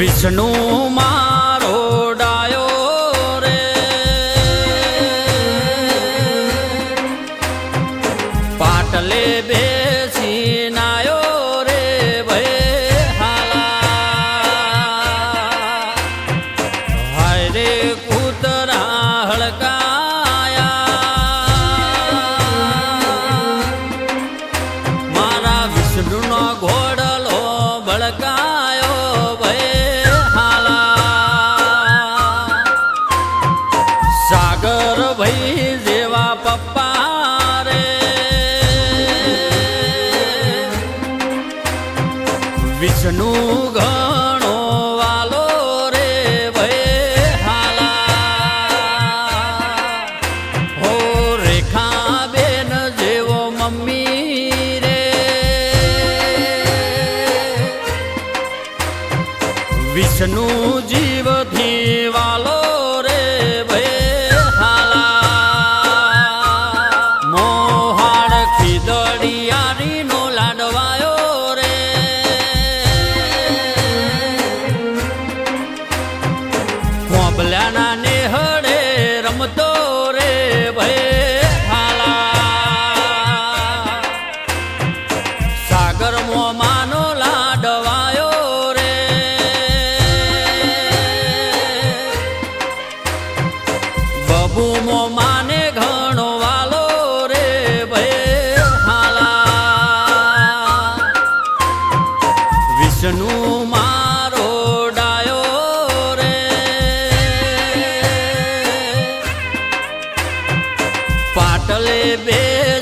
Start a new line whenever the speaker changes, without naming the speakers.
વિષ્ણુ મારો ડાયો રે. પાટલે બેસી નાયો રે ભય હાલા. હાય રે કૂતરા હળકાયા. મારા વિષ્ણુનો ઘોડલો બળકાયો વિષ્ણુ ઘણો વાલો રે ભય હાલા. હો રેખા બેન જેવો મમ્મી રે. વિષ્ણુ જીવથી વાલો કોબલાના નેહડે રમતો રે ભય હાલા સાગર મોમાનો લાડવાયો રે. બબુ મોમાને ઘણો વાલો રે ભય હાલા વિષ્ણુ પાટલે બે